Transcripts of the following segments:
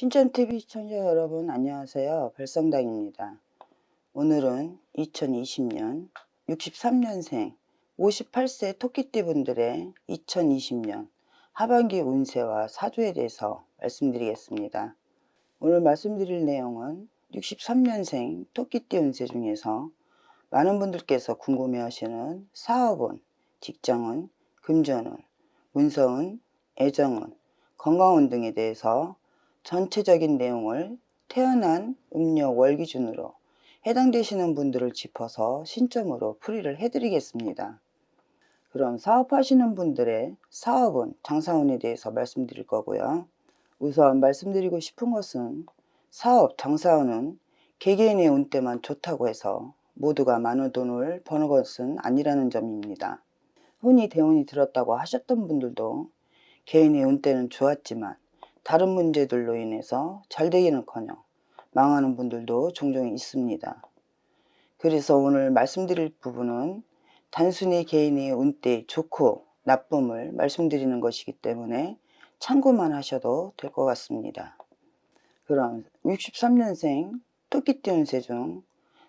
신천TV 시청자 여러분 안녕하세요. 별성당입니다. 오늘은 2020년 63년생 58세 토끼띠 분들의 2020년 하반기 운세와 사주에 대해서 말씀드리겠습니다. 오늘 말씀드릴 내용은 63년생 토끼띠 운세 중에서 많은 분들께서 궁금해하시는 사업운, 직장운, 금전운, 문서운, 애정운, 건강운 등에 대해서 전체적인 내용을 태어난 음력 월 기준으로 해당되시는 분들을 짚어서 신점으로 풀이를 해드리겠습니다. 그럼 사업하시는 분들의 사업운, 장사운에 대해서 말씀드릴 거고요. 우선 말씀드리고 싶은 것은 사업, 장사운은 개개인의 운 때만 좋다고 해서 모두가 많은 돈을 버는 것은 아니라는 점입니다. 흔히 대운이 들었다고 하셨던 분들도 개인의 운 때는 좋았지만 다른 문제들로 인해서 잘 되기는커녕 망하는 분들도 종종 있습니다. 그래서 오늘 말씀드릴 부분은 단순히 개인의 운때 좋고 나쁨을 말씀드리는 것이기 때문에 참고만 하셔도 될 것 같습니다. 그럼 63년생 토끼띠 운세 중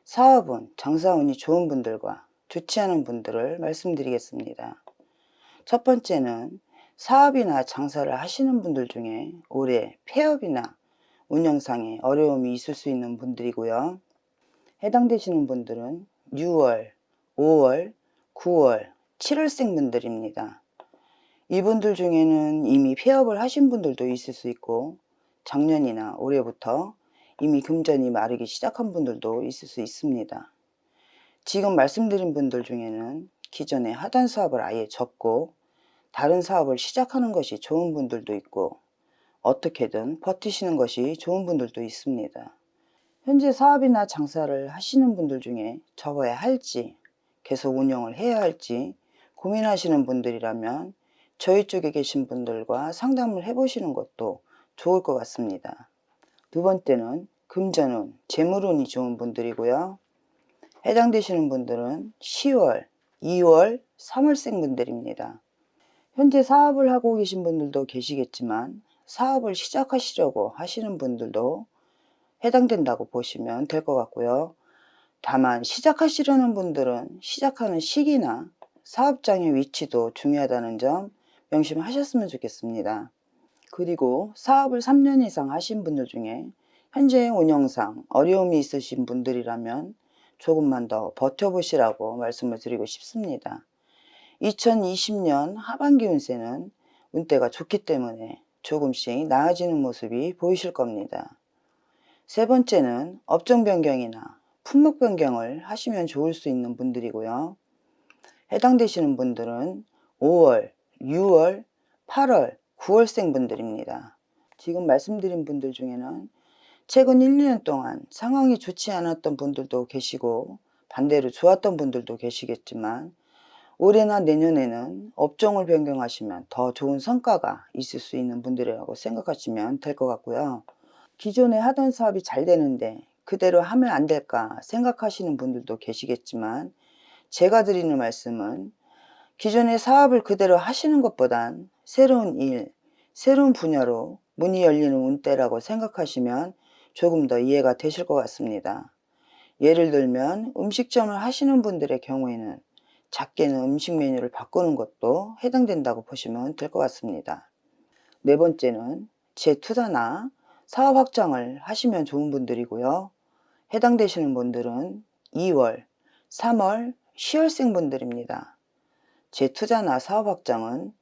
사업운, 장사운이 좋은 분들과 좋지 않은 분들을 말씀드리겠습니다. 첫 번째는 사업이나 장사를 하시는 분들 중에 올해 폐업이나 운영상에 어려움이 있을 수 있는 분들이고요. 해당되시는 분들은 6월, 5월, 9월, 7월생 분들입니다. 이분들 중에는 이미 폐업을 하신 분들도 있을 수 있고 작년이나 올해부터 이미 금전이 마르기 시작한 분들도 있을 수 있습니다. 지금 말씀드린 분들 중에는 기존에 하던 사업을 아예 접고 다른 사업을 시작하는 것이 좋은 분들도 있고 어떻게든 버티시는 것이 좋은 분들도 있습니다. 현재 사업이나 장사를 하시는 분들 중에 접어야 할지 계속 운영을 해야 할지 고민하시는 분들이라면 저희 쪽에 계신 분들과 상담을 해보시는 것도 좋을 것 같습니다. 두 번째는 금전운, 재물운이 좋은 분들이고요. 해당되시는 분들은 10월, 2월, 3월생 분들입니다. 현재 사업을 하고 계신 분들도 계시겠지만 사업을 시작하시려고 하시는 분들도 해당된다고 보시면 될 것 같고요. 다만 시작하시려는 분들은 시작하는 시기나 사업장의 위치도 중요하다는 점 명심하셨으면 좋겠습니다. 그리고 사업을 3년 이상 하신 분들 중에 현재 운영상 어려움이 있으신 분들이라면 조금만 더 버텨보시라고 말씀을 드리고 싶습니다. 2020년 하반기 운세는 운때가 좋기 때문에 조금씩 나아지는 모습이 보이실 겁니다. 세 번째는 업종 변경이나 품목 변경을 하시면 좋을 수 있는 분들이고요. 해당되시는 분들은 5월, 6월, 8월, 9월생 분들입니다. 지금 말씀드린 분들 중에는 최근 1, 2년 동안 상황이 좋지 않았던 분들도 계시고 반대로 좋았던 분들도 계시겠지만 올해나 내년에는 업종을 변경하시면 더 좋은 성과가 있을 수 있는 분들이라고 생각하시면 될 것 같고요. 기존에 하던 사업이 잘 되는데 그대로 하면 안 될까 생각하시는 분들도 계시겠지만 제가 드리는 말씀은 기존의 사업을 그대로 하시는 것보단 새로운 일, 새로운 분야로 문이 열리는 운때라고 생각하시면 조금 더 이해가 되실 것 같습니다. 예를 들면 음식점을 하시는 분들의 경우에는 작게는 음식 메뉴를 바꾸는 것도 해당된다고 보시면 될 것 같습니다. 네 번째는 재투자나 사업 확장을 하시면 좋은 분들이고요. 해당되시는 분들은 2월, 3월, 10월생 분들입니다. 재투자나 사업 확장은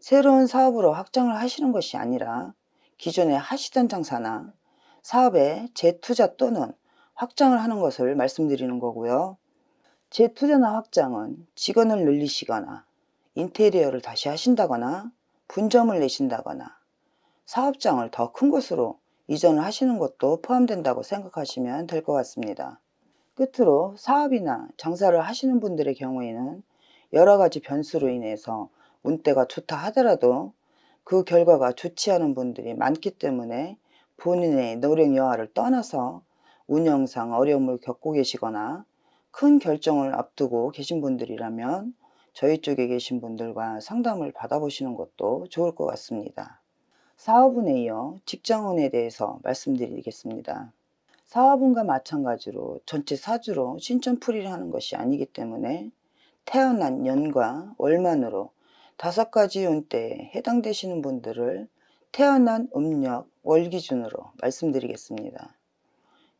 새로운 사업으로 확장을 하시는 것이 아니라 기존에 하시던 장사나 사업에 재투자 또는 확장을 하는 것을 말씀드리는 거고요. 재투자나 확장은 직원을 늘리시거나 인테리어를 다시 하신다거나 분점을 내신다거나 사업장을 더 큰 곳으로 이전을 하시는 것도 포함된다고 생각하시면 될 것 같습니다. 끝으로 사업이나 장사를 하시는 분들의 경우에는 여러 가지 변수로 인해서 운때가 좋다 하더라도 그 결과가 좋지 않은 분들이 많기 때문에 본인의 노력 여하를 떠나서 운영상 어려움을 겪고 계시거나 큰 결정을 앞두고 계신 분들이라면 저희 쪽에 계신 분들과 상담을 받아보시는 것도 좋을 것 같습니다. 사업운에 이어 직장운에 대해서 말씀드리겠습니다. 사업운과 마찬가지로 전체 사주로 신천풀이를 하는 것이 아니기 때문에 태어난 년과 월만으로 다섯 가지 운대에 해당되시는 분들을 태어난 음력 월 기준으로 말씀드리겠습니다.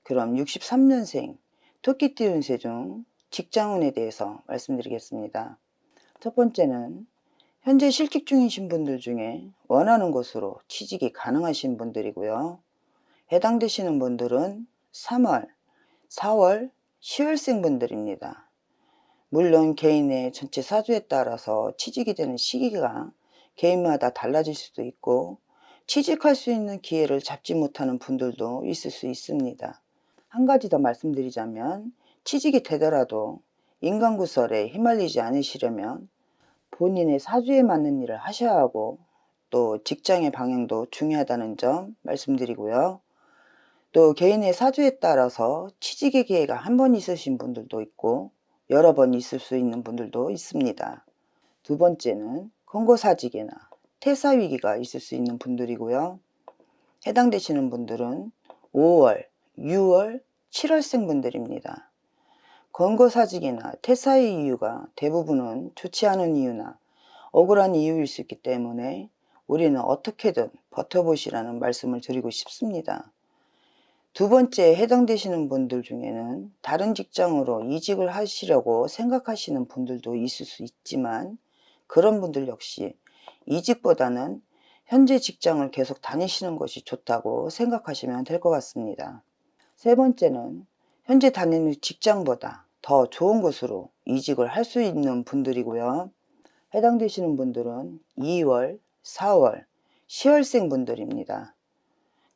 그럼 63년생 토끼 띠 운 세 중 직장운에 대해서 말씀드리겠습니다. 첫 번째는 현재 실직 중이신 분들 중에 원하는 곳으로 취직이 가능하신 분들이고요. 해당되시는 분들은 3월, 4월, 10월생 분들입니다. 물론 개인의 전체 사주에 따라서 취직이 되는 시기가 개인마다 달라질 수도 있고 취직할 수 있는 기회를 잡지 못하는 분들도 있을 수 있습니다. 한 가지 더 말씀드리자면 취직이 되더라도 인간구설에 휘말리지 않으시려면 본인의 사주에 맞는 일을 하셔야 하고 또 직장의 방향도 중요하다는 점 말씀드리고요. 또 개인의 사주에 따라서 취직의 기회가 한 번 있으신 분들도 있고 여러 번 있을 수 있는 분들도 있습니다. 두 번째는 권고사직이나 퇴사 위기가 있을 수 있는 분들이고요. 해당되시는 분들은 5월, 6월, 7월생 분들입니다. 권고사직이나 퇴사의 이유가 대부분은 좋지 않은 이유나 억울한 이유일 수 있기 때문에 우리는 어떻게든 버텨보시라는 말씀을 드리고 싶습니다. 두 번째 해당되시는 분들 중에는 다른 직장으로 이직을 하시려고 생각하시는 분들도 있을 수 있지만 그런 분들 역시 이직보다는 현재 직장을 계속 다니시는 것이 좋다고 생각하시면 될 것 같습니다. 세 번째는 현재 다니는 직장보다 더 좋은 곳으로 이직을 할 수 있는 분들이고요. 해당되시는 분들은 2월, 4월, 10월생 분들입니다.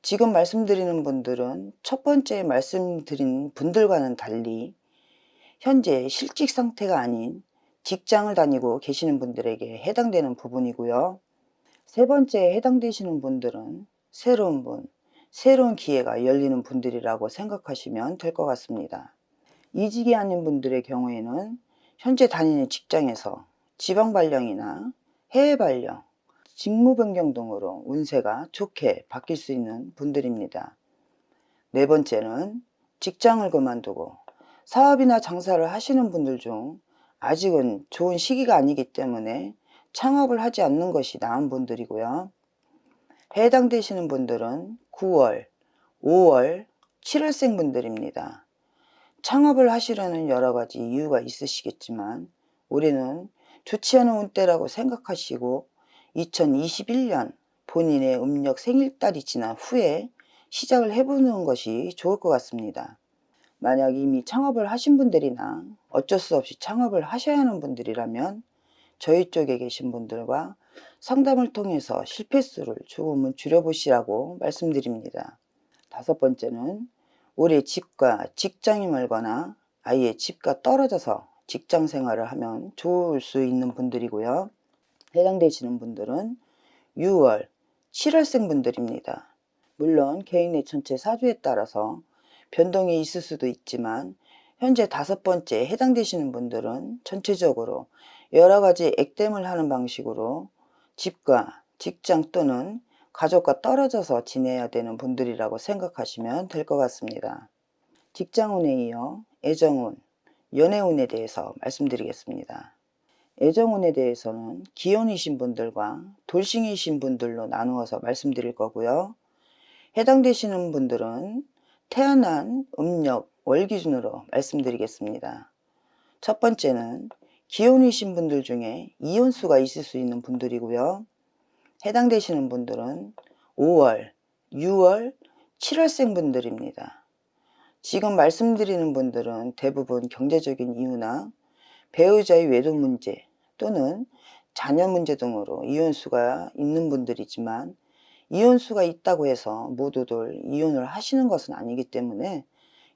지금 말씀드리는 분들은 첫 번째 말씀드린 분들과는 달리 현재 실직 상태가 아닌 직장을 다니고 계시는 분들에게 해당되는 부분이고요. 세 번째에 해당되시는 분들은 새로운 분, 새로운 기회가 열리는 분들이라고 생각하시면 될 것 같습니다. 이직이 아닌 분들의 경우에는 현재 다니는 직장에서 지방 발령이나 해외 발령, 직무 변경 등으로 운세가 좋게 바뀔 수 있는 분들입니다. 네 번째는 직장을 그만두고 사업이나 장사를 하시는 분들 중 아직은 좋은 시기가 아니기 때문에 창업을 하지 않는 것이 나은 분들이고요. 해당되시는 분들은 9월, 5월, 7월생 분들입니다. 창업을 하시려는 여러 가지 이유가 있으시겠지만 우리는 좋지 않은 운때라고 생각하시고 2021년 본인의 음력 생일달이 지난 후에 시작을 해보는 것이 좋을 것 같습니다. 만약 이미 창업을 하신 분들이나 어쩔 수 없이 창업을 하셔야 하는 분들이라면 저희 쪽에 계신 분들과 상담을 통해서 실패수를 조금은 줄여보시라고 말씀드립니다. 다섯 번째는 올해 집과 직장이 멀거나 아예 집과 떨어져서 직장 생활을 하면 좋을 수 있는 분들이고요. 해당되시는 분들은 6월, 7월생 분들입니다. 물론 개인의 전체 사주에 따라서 변동이 있을 수도 있지만 현재 다섯 번째 해당되시는 분들은 전체적으로 여러 가지 액땜을 하는 방식으로 집과 직장 또는 가족과 떨어져서 지내야 되는 분들이라고 생각하시면 될 것 같습니다. 직장운에 이어 애정운, 연애운에 대해서 말씀드리겠습니다. 애정운에 대해서는 기혼이신 분들과 돌싱이신 분들로 나누어서 말씀드릴 거고요. 해당되시는 분들은 태어난 음력 월 기준으로 말씀드리겠습니다. 첫 번째는 기혼이신 분들 중에 이혼수가 있을 수 있는 분들이고요. 해당되시는 분들은 5월, 6월, 7월생 분들입니다. 지금 말씀드리는 분들은 대부분 경제적인 이유나 배우자의 외도 문제 또는 자녀 문제 등으로 이혼수가 있는 분들이지만 이혼수가 있다고 해서 모두들 이혼을 하시는 것은 아니기 때문에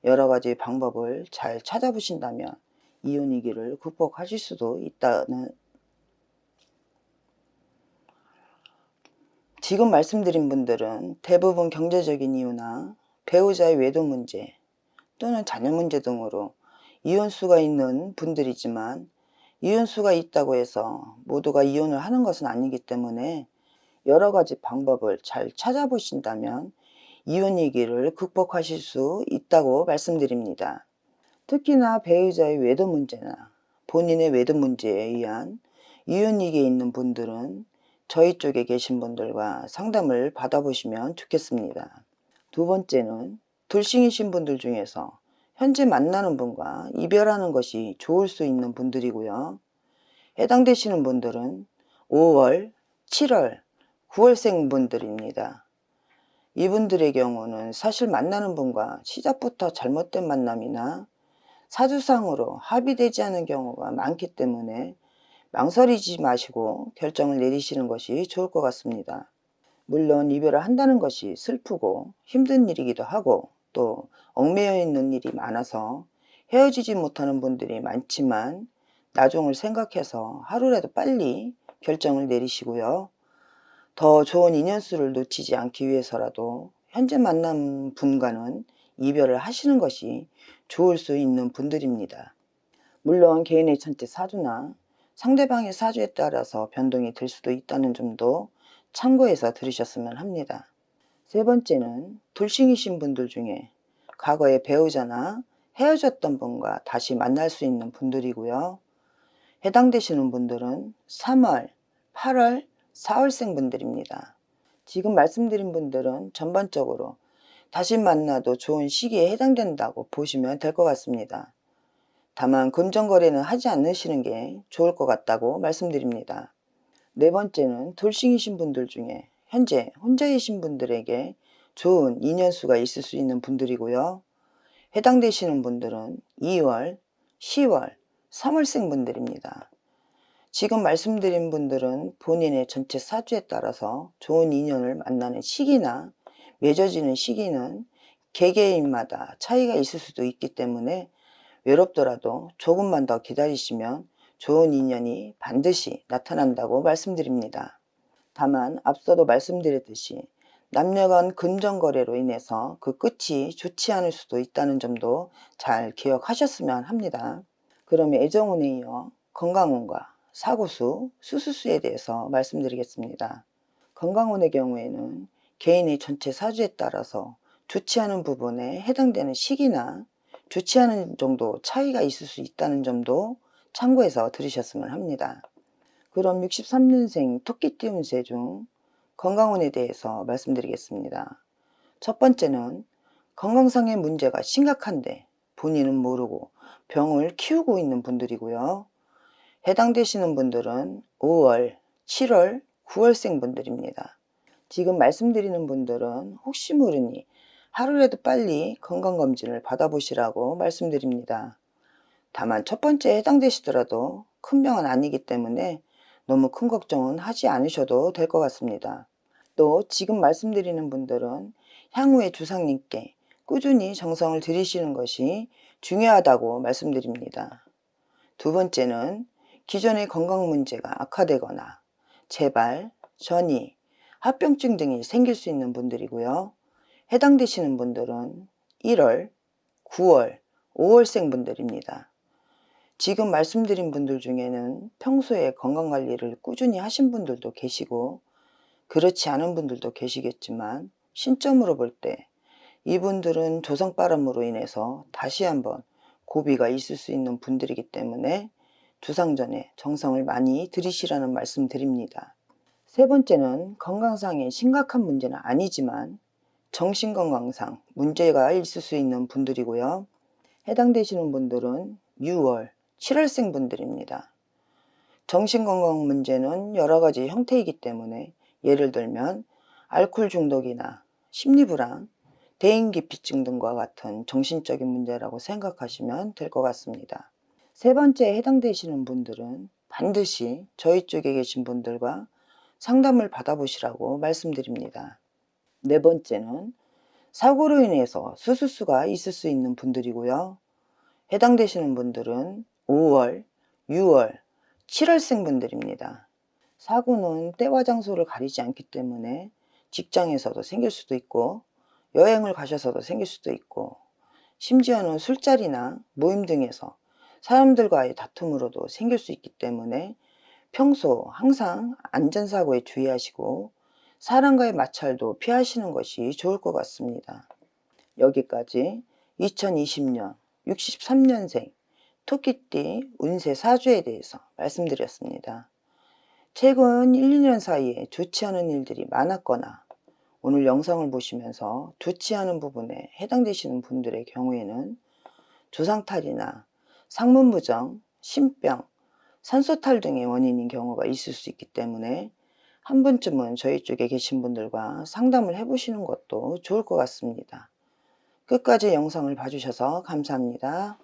여러 가지 방법을 잘 찾아보신다면 이혼 위기를 극복하실 수도 있다는 지금 말씀드린 분들은 대부분 경제적인 이유나 배우자의 외도 문제 또는 자녀 문제 등으로 이혼수가 있는 분들이지만 이혼수가 있다고 해서 모두가 이혼을 하는 것은 아니기 때문에 여러 가지 방법을 잘 찾아보신다면 이혼 위기를 극복하실 수 있다고 말씀드립니다. 특히나 배우자의 외도 문제나 본인의 외도 문제에 의한 위기에 있는 분들은 저희 쪽에 계신 분들과 상담을 받아보시면 좋겠습니다. 두 번째는 돌싱이신 분들 중에서 현재 만나는 분과 이별하는 것이 좋을 수 있는 분들이고요. 해당되시는 분들은 5월, 7월, 9월생 분들입니다. 이분들의 경우는 사실 만나는 분과 시작부터 잘못된 만남이나 사주상으로 합의되지 않은 경우가 많기 때문에 망설이지 마시고 결정을 내리시는 것이 좋을 것 같습니다. 물론 이별을 한다는 것이 슬프고 힘든 일이기도 하고 또 얽매여 있는 일이 많아서 헤어지지 못하는 분들이 많지만 나중을 생각해서 하루라도 빨리 결정을 내리시고요. 더 좋은 인연수를 놓치지 않기 위해서라도 현재 만난 분과는 이별을 하시는 것이 좋을 수 있는 분들입니다. 물론 개인의 천체 사주나 상대방의 사주에 따라서 변동이 될 수도 있다는 점도 참고해서 들으셨으면 합니다. 세 번째는 돌싱이신 분들 중에 과거의 배우자나 헤어졌던 분과 다시 만날 수 있는 분들이고요. 해당되시는 분들은 3월, 8월, 4월생 분들입니다. 지금 말씀드린 분들은 전반적으로 다시 만나도 좋은 시기에 해당된다고 보시면 될 것 같습니다. 다만 금전거래는 하지 않으시는 게 좋을 것 같다고 말씀드립니다. 네 번째는 돌싱이신 분들 중에 현재 혼자이신 분들에게 좋은 인연수가 있을 수 있는 분들이고요. 해당되시는 분들은 2월, 10월, 3월생 분들입니다. 지금 말씀드린 분들은 본인의 전체 사주에 따라서 좋은 인연을 만나는 시기나 맺어지는 시기는 개개인마다 차이가 있을 수도 있기 때문에 외롭더라도 조금만 더 기다리시면 좋은 인연이 반드시 나타난다고 말씀드립니다. 다만 앞서도 말씀드렸듯이 남녀간 금전거래로 인해서 그 끝이 좋지 않을 수도 있다는 점도 잘 기억하셨으면 합니다. 그럼 애정운에 이어 건강운과 사고수, 수수수에 대해서 말씀드리겠습니다. 건강운의 경우에는 개인의 전체 사주에 따라서 좋지 않은 부분에 해당되는 시기나 좋지 않은 정도 차이가 있을 수 있다는 점도 참고해서 들으셨으면 합니다. 그럼 63년생 토끼띠 운세 중 건강운에 대해서 말씀드리겠습니다. 첫 번째는 건강상의 문제가 심각한데 본인은 모르고 병을 키우고 있는 분들이고요. 해당되시는 분들은 5월, 7월, 9월생 분들입니다. 지금 말씀드리는 분들은 혹시 모르니 하루라도 빨리 건강검진을 받아보시라고 말씀드립니다. 다만 첫 번째에 해당되시더라도 큰 병은 아니기 때문에 너무 큰 걱정은 하지 않으셔도 될 것 같습니다. 또 지금 말씀드리는 분들은 향후에 주상님께 꾸준히 정성을 들이시는 것이 중요하다고 말씀드립니다. 두 번째는 기존의 건강 문제가 악화되거나 재발, 전이, 합병증 등이 생길 수 있는 분들이고요. 해당되시는 분들은 1월, 9월, 5월생 분들입니다. 지금 말씀드린 분들 중에는 평소에 건강관리를 꾸준히 하신 분들도 계시고 그렇지 않은 분들도 계시겠지만 신점으로 볼 때 이분들은 조성바람으로 인해서 다시 한번 고비가 있을 수 있는 분들이기 때문에 주상 전에 정성을 많이 들이시라는 말씀 드립니다. 세 번째는 건강상의 심각한 문제는 아니지만 정신건강상 문제가 있을 수 있는 분들이고요. 해당되시는 분들은 6월, 7월생 분들입니다. 정신건강 문제는 여러 가지 형태이기 때문에 예를 들면 알코올 중독이나 심리불안, 대인기피증 등과 같은 정신적인 문제라고 생각하시면 될 것 같습니다. 세 번째에 해당되시는 분들은 반드시 저희 쪽에 계신 분들과 상담을 받아보시라고 말씀드립니다. 네 번째는 사고로 인해서 수술수가 있을 수 있는 분들이고요. 해당되시는 분들은 5월, 6월, 7월생 분들입니다. 사고는 때와 장소를 가리지 않기 때문에 직장에서도 생길 수도 있고 여행을 가셔서도 생길 수도 있고 심지어는 술자리나 모임 등에서 사람들과의 다툼으로도 생길 수 있기 때문에 평소 항상 안전사고에 주의하시고 사람과의 마찰도 피하시는 것이 좋을 것 같습니다. 여기까지 2020년 63년생 토끼띠 운세 사주에 대해서 말씀드렸습니다. 최근 1, 2년 사이에 좋지 않은 일들이 많았거나 오늘 영상을 보시면서 좋지 않은 부분에 해당되시는 분들의 경우에는 조상탈이나 상문부정, 신병, 산소탈 등의 원인인 경우가 있을 수 있기 때문에 한 번쯤은 저희 쪽에 계신 분들과 상담을 해보시는 것도 좋을 것 같습니다. 끝까지 영상을 봐주셔서 감사합니다.